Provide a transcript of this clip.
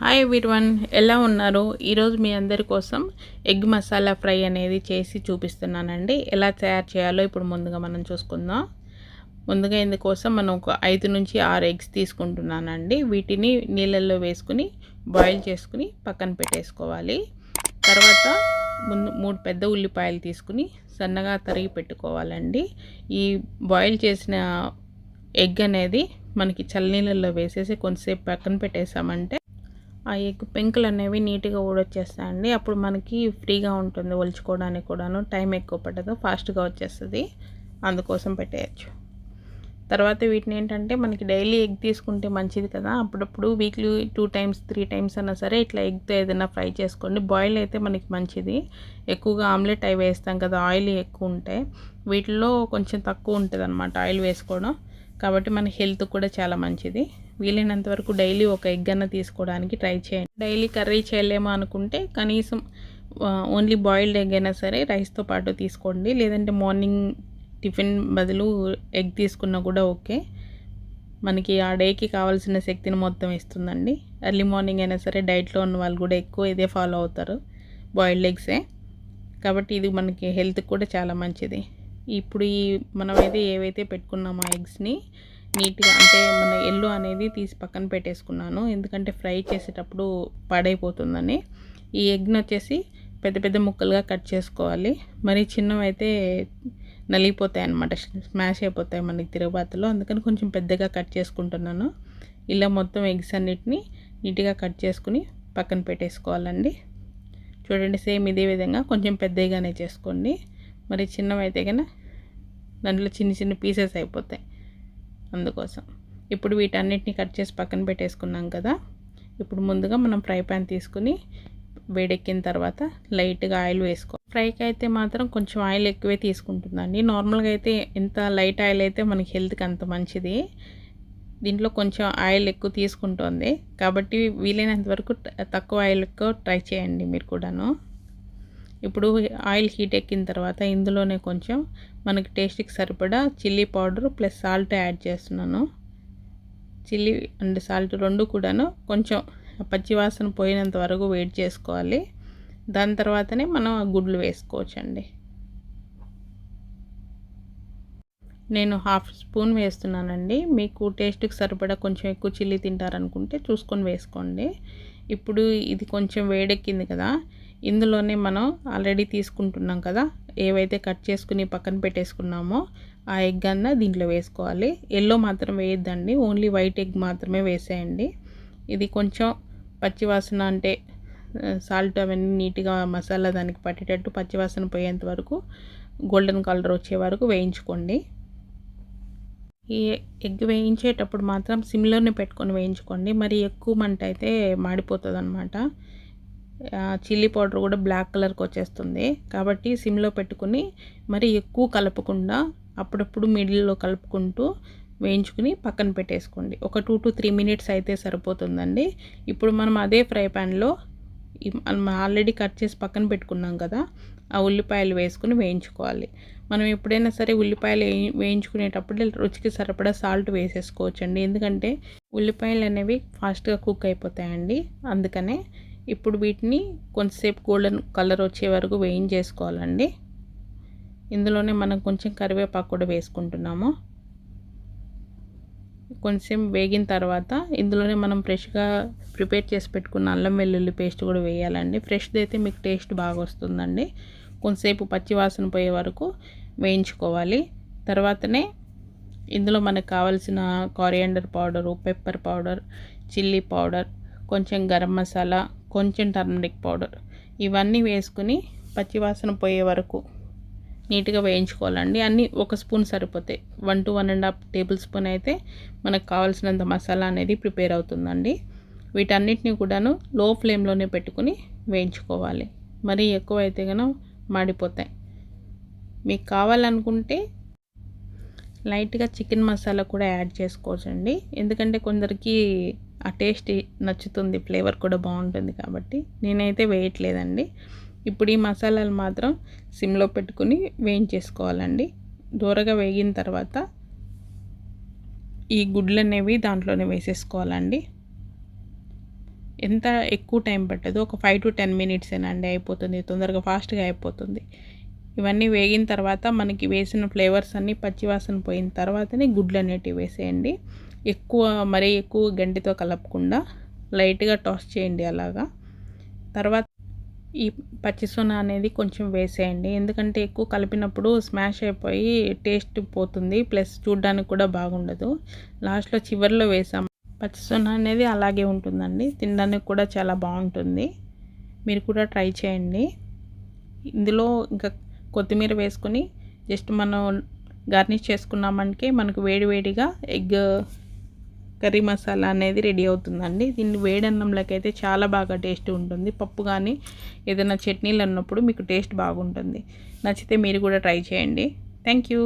Hi one ఎలా ఉన్నారు? ఈరోజు మీ అందరి కోసం ఎగ్ మసాలా ఫ్రై అనేది చేసి చూపిస్తున్నానండి. ఎలా తయారు చేయాలో ఇప్పుడు ముందుగా మనం చూసుకుందాం. ముందుగా ఇందుకోసం మనం ఒక ఐదు నుంచి ఆరు ఎగ్స్ తీసుకుంటున్నానండి. వీటిని నీళ్ళల్లో వేసుకుని బాయిల్ చేసుకుని పక్కన పెట్టేసుకోవాలి. తర్వాత ముందు మూడు పెద్ద ఉల్లిపాయలు తీసుకుని సన్నగా తరిగి పెట్టుకోవాలండి. ఈ బాయిల్ చేసిన ఎగ్ అనేది మనకి చల్లనీళ్ళల్లో వేసేసి కొంతసేపు పక్కన పెట్టేసామంటే ఆ ఎగ్ పెంకులు అనేవి నీట్గా ఊడొచ్చేస్తాయండి. అప్పుడు మనకి ఫ్రీగా ఉంటుంది ఒలుచుకోవడానికి కూడాను. టైం ఎక్కువ పట్టదు. ఫాస్ట్గా వచ్చేస్తుంది. అందుకోసం పెట్టేయచ్చు. తర్వాత వీటిని ఏంటంటే మనకి డైలీ ఎగ్ తీసుకుంటే మంచిది కదా. అప్పుడప్పుడు weekly two times three times అన్నా సరే ఇట్లా ఎగ్తో ఏదైనా ఫ్రై చేసుకోండి. బాయిల్ అయితే మనకి మంచిది. ఎక్కువగా ఆమ్లెట్ అవి వేస్తాం కదా. ఆయిల్ ఎక్కువ ఉంటే వీటిలో కొంచెం తక్కువ ఉంటుంది ఆయిల్ వేసుకోవడం. కాబట్టి మన హెల్త్ కూడా చాలా మంచిది. వీలైనంత వరకు డైలీ ఒక ఎగ్ అన్న తీసుకోవడానికి ట్రై చేయండి. డైలీ కర్రీ చేయలేమో అనుకుంటే కనీసం ఓన్లీ బాయిల్డ్ ఎగ్ అయినా సరే రైస్తో పాటు తీసుకోండి. లేదంటే మార్నింగ్ టిఫిన్ బదులు ఎగ్ తీసుకున్నా కూడా ఓకే. మనకి ఆ డేకి కావాల్సిన శక్తిని మొత్తం ఇస్తుందండి. ఎర్లీ మార్నింగ్ అయినా సరే డైట్లో ఉన్న వాళ్ళు కూడా ఎక్కువ ఇదే ఫాలో అవుతారు బాయిల్డ్ ఎగ్సే. కాబట్టి ఇది మనకి హెల్త్కి కూడా చాలా మంచిది. ఇప్పుడు ఈ మనమైతే ఏవైతే పెట్టుకున్నామో ఎగ్స్ని నీట్గా అంటే మన ఎల్లు అనేది తీసి పక్కన పెట్టేసుకున్నాను. ఎందుకంటే ఫ్రై చేసేటప్పుడు పాడైపోతుందని. ఈ ఎగ్ని వచ్చేసి పెద్ద పెద్ద ముక్కలుగా కట్ చేసుకోవాలి. మరి చిన్నవైతే నలిగిపోతాయి అనమాట స్మాష్ అయిపోతాయి మనకి తిరుగుబాతులో. అందుకని కొంచెం పెద్దగా కట్ చేసుకుంటున్నాను. ఇలా మొత్తం ఎగ్స్ అన్నిటిని నీట్గా కట్ చేసుకుని పక్కన పెట్టేసుకోవాలండి. చూడండి సేమ్ ఇదే విధంగా కొంచెం పెద్దగానే చేసుకోండి. మరి చిన్నవైతే కన్నా దాంట్లో చిన్న చిన్న పీసెస్ అయిపోతాయి. అందుకోసం. ఇప్పుడు వీటన్నిటిని కట్ చేసి పక్కన పెట్టేసుకున్నాం కదా. ఇప్పుడు ముందుగా మనం ఫ్రై ప్యాన్ తీసుకుని వేడెక్కిన తర్వాత లైట్గా ఆయిల్ వేసుకో. ఫ్రైకి అయితే మాత్రం కొంచెం ఆయిల్ ఎక్కువే తీసుకుంటుందండి నార్మల్గా అయితే ఎంత లైట్ ఆయిల్ అయితే మనకి హెల్త్కి అంత మంచిది. దీంట్లో కొంచెం ఆయిల్ ఎక్కువ తీసుకుంటుంది. కాబట్టి వీలైనంత వరకు తక్కువ ఆయిల్ ఎక్కువ ట్రై చేయండి మీరు కూడాను. ఇప్పుడు ఆయిల్ హీట్ ఎక్కిన తర్వాత ఇందులోనే కొంచెం మనకి టేస్ట్కి సరిపడా chilli powder plus salt add చేస్తున్నాను. చిల్లీ అండ్ సాల్ట్ రెండు కూడాను కొంచెం పచ్చివాసన పోయినంత వరకు వెయిట్ చేసుకోవాలి. దాని తర్వాతనే మనం ఆ గుడ్లు వేసుకోవచ్చండి. నేను హాఫ్ స్పూన్ వేస్తున్నానండి. మీకు టేస్ట్కి సరిపడా కొంచెం ఎక్కువ చిల్లీ తింటారనుకుంటే చూసుకొని వేసుకోండి. ఇప్పుడు ఇది కొంచెం వేడెక్కింది కదా ఇందులోనే మనం ఆల్రెడీ తీసుకుంటున్నాం కదా. ఏవైతే కట్ చేసుకుని పక్కన పెట్టేసుకున్నామో ఆ ఎగ్ అన్న దీంట్లో వేసుకోవాలి. ఎల్లో మాత్రం వేయద్దండి. ఓన్లీ వైట్ ఎగ్ మాత్రమే వేసేయండి. ఇది కొంచెం పచ్చివాసన అంటే సాల్ట్ అవన్నీ నీట్గా మసాలా దానికి పట్టేటట్టు పచ్చివాసన పోయేంత వరకు గోల్డెన్ కలర్ వచ్చే వరకు వేయించుకోండి. ఈ ఎగ్ వేయించేటప్పుడు మాత్రం సిమ్లోనే పెట్టుకొని వేయించుకోండి. మరి ఎక్కువ మంట అయితే మాడిపోతుంది అనమాట చిల్లీ పౌడర్ కూడా బ్లాక్ కలర్కి వచ్చేస్తుంది. కాబట్టి సిమ్లో పెట్టుకుని మరి ఎక్కువ కలపకుండా అప్పుడప్పుడు మిడిల్లో కలుపుకుంటూ వేయించుకుని పక్కన పెట్టేసుకోండి. ఒక టూ టు త్రీ మినిట్స్ అయితే సరిపోతుందండి. ఇప్పుడు మనం అదే ఫ్రై ప్యాన్లో మనం ఆల్రెడీ కట్ చేసి పక్కన పెట్టుకున్నాం కదా ఆ ఉల్లిపాయలు వేసుకుని వేయించుకోవాలి. మనం ఎప్పుడైనా సరే ఉల్లిపాయలు వేయించుకునేటప్పుడు రుచికి సరిపడా సాల్ట్ వేసేసుకోవచ్చండి. ఎందుకంటే ఉల్లిపాయలు అనేవి ఫాస్ట్గా కుక్ అయిపోతాయండి. అందుకనే ఇప్పుడు వీటిని కొంతసేపు గోల్డెన్ కలర్ వచ్చే వరకు వేయించేసుకోవాలండి. ఇందులోనే మనం కొంచెం కరివేపాకు కూడా వేసుకుంటున్నాము. కొంచెం వేగిన తర్వాత ఇందులోనే మనం ఫ్రెష్గా ప్రిపేర్ చేసి పెట్టుకున్న అల్లం వెల్లుల్లి పేస్ట్ కూడా వేయాలండి. ఫ్రెష్ది అయితే మీకు టేస్ట్ బాగా వస్తుందండి. కొంతసేపు పచ్చివాసన పోయే వరకు వేయించుకోవాలి. తర్వాతనే ఇందులో మనకు కావాల్సిన coriander powder pepper powder chilli powder కొంచెం గరం మసాలా కొంచెం టర్మరిక్ పౌడర్. ఇవన్నీ వేసుకుని పచ్చివాసన పోయే వరకు నీట్గా వేయించుకోవాలండి. అన్నీ ఒక స్పూన్ సరిపోతాయి. One two one and half tablespoon అయితే మనకు కావాల్సినంత మసాలా అనేది ప్రిపేర్ అవుతుందండి. వీటన్నిటిని కూడాను లో ఫ్లేమ్లోనే పెట్టుకుని వేయించుకోవాలి. మరీ ఎక్కువ అయితే కనుక మాడిపోతాయి. మీకు కావాలనుకుంటే లైట్గా చికెన్ మసాలా కూడా యాడ్ చేసుకోవచ్చండి. ఎందుకంటే కొందరికి ఆ టేస్ట్ నచ్చుతుంది ఫ్లేవర్ కూడా బాగుంటుంది కాబట్టి నేనైతే వేయట్లేదండి. ఇప్పుడు ఈ మసాలాలు మాత్రం సిమ్లో పెట్టుకుని వేయించేసుకోవాలండి. దూరగా వేగిన తర్వాత ఈ గుడ్లు అనేవి దాంట్లోనే వేసేసుకోవాలండి. ఎంత ఎక్కువ టైం పట్టదు ఒక ఫైవ్ టు టెన్ మినిట్స్ అండి అయిపోతుంది తొందరగా ఫాస్ట్గా అయిపోతుంది. ఇవన్నీ వేగిన తర్వాత మనకి వేసిన ఫ్లేవర్స్ అన్నీ పచ్చివాసన పోయిన తర్వాతనే గుడ్లు అనేటివి వేసేయండి. ఎక్కువ మరీ ఎక్కువ గంటితో కలపకుండా లైట్గా టాస్ చేయండి అలాగా. తర్వాత ఈ పచ్చిసొన అనేది కొంచెం వేసేయండి. ఎందుకంటే ఎక్కువ కలిపినప్పుడు స్మాష్ అయిపోయి టేస్ట్ పోతుంది ప్లస్ చూడ్డానికి కూడా బాగుండదు. లాస్ట్లో చివరిలో వేసాం. పచ్చిసొన అనేది అలాగే ఉంటుందండి. తినడానికి కూడా చాలా బాగుంటుంది. మీరు కూడా ట్రై చేయండి. ఇందులో ఇంకా కొత్తిమీర వేసుకొని జస్ట్ మనం గార్నిష్ చేసుకున్నామంటే మనకు వేడివేడిగా ఎగ్ కర్రీ మసాలా అనేది రెడీ అవుతుందండి. దీన్ని వేడన్నంలోకి అయితే చాలా బాగా టేస్ట్ ఉంటుంది. పప్పు కానీ ఏదైనా చట్నీలు అన్నప్పుడు మీకు టేస్ట్ బాగుంటుంది. నచ్చితే మీరు కూడా ట్రై చేయండి. Thank you.